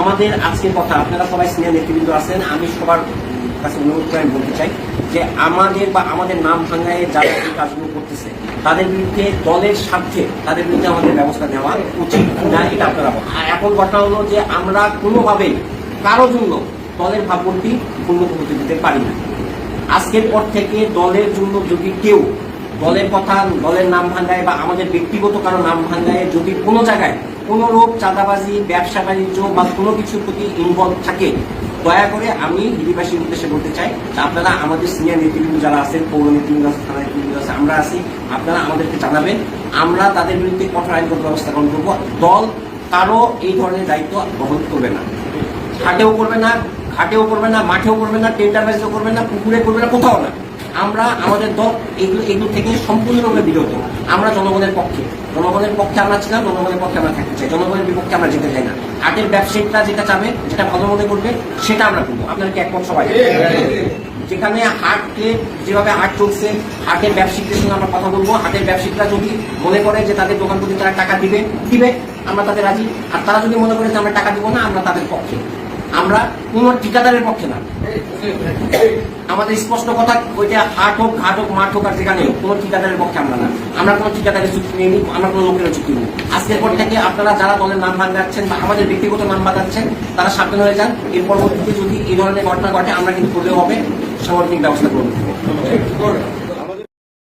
আমাদের আজকের কথা আপনারা সবাই সিনিয়র নেতৃবৃন্দ আছেন আমি সবার কাছে অনুরোধ করে আমি বলতে চাই যে আমাদের বা আমাদের নাম ভাঙ্গায় যারা এই কাজগুলো করতেছে, তাদের বিরুদ্ধে দলের স্বার্থে তাদের বিরুদ্ধে আমাদের ব্যবস্থা নেওয়া উচিত না এটা আপনারা। আর এখন কথা হলো যে আমরা কোনোভাবেই কারও জন্য দলের ভাবমূর্তি উন্নত হতে দিতে পারি না আজকের পর থেকে দলের জন্য যদি কেউ দলের কথা, দলের নাম ভাঙ্গায় বা আমাদের ব্যক্তিগত কারও নাম ভাঙ্গায়, যদি কোনো জায়গায় কোনো রোগ চাঁদাবাজি, ব্যবসা বাণিজ্য বা কোনো কিছুর প্রতি ইনভলভ থাকে, দয়া করে আমি দিদিবাসীর উদ্দেশ্যে বলতে চাই আপনারা আমাদের সিনিয়র নেতৃবৃন্দ যারা আছেন, পৌর নেতৃবৃন্দ, থানা নেতৃবৃন্দ আছে, আমরা আছি, আপনারা আমাদেরকে জানাবেন, আমরা তাদের বিরুদ্ধে কঠোর আইনগত ব্যবস্থা গ্রহণ করব, দল কারও এই ধরনের দায়িত্ব গ্রহণ করবে না। ঘাটেও করবে না, ঘাটেও করবে না, মাঠেও করবে না টেন্ডার করবে না, পুকুরে করবে না, কোথাও না। আমরা আমাদের দল এগুলো এগুলো থেকে সম্পূর্ণভাবে বিরত। আমরা জনগণের পক্ষে। জনগণের পক্ষে আমরা ছিলাম, জনগণের পক্ষে আমরা থাকতে চাই। জনগণের বিপক্ষে আমরা যেতে চাই না। হাটের ব্যবসায়িকরা যেটা চাবে, যেটা ভালো মনে করবে, সেটা আমরা করব। আপনারা কি একমত সবাই? যেখানে হাটকে যেভাবে হাট চলছে, হাটের ব্যবসায়িকদের সঙ্গে আমরা কথা বলব। হাটের ব্যবসায়িকরা যদি মনে করে যে তাদের দোকান প্রতি তারা টাকা দিবে দিবে, আমরা তাদের রাজি। আর তারা যদি মনে করে যে আমরা টাকা দিব না, আমরা তাদের পক্ষে। আমরা কোন ঠিকাদারের পক্ষে না। আমাদের স্পষ্ট কথা, ওইটা হাট হোক, ঘাট হোক, মাঠ হোক আর যেখানে হোক, কোনো ঠিকাদারের পক্ষে আমরা না। আমরা কোনো ঠিকাদারের চুক্তি নিয়ে নিই, আমরা কোনো লোকের চুক্তি নিই। আজকের পর থেকে আপনারা যারা দলের নাম ভাঙাচ্ছেন বা আমাদের ব্যক্তিগত নাম বাঁধাচ্ছেন, তারা সাবধান হয়ে যান। এর পরবর্তীতে যদি এই ধরনের ঘটনা ঘটে, আমরা কিন্তু করলেও হবে। সামগ্রিক ব্যবস্থা করব।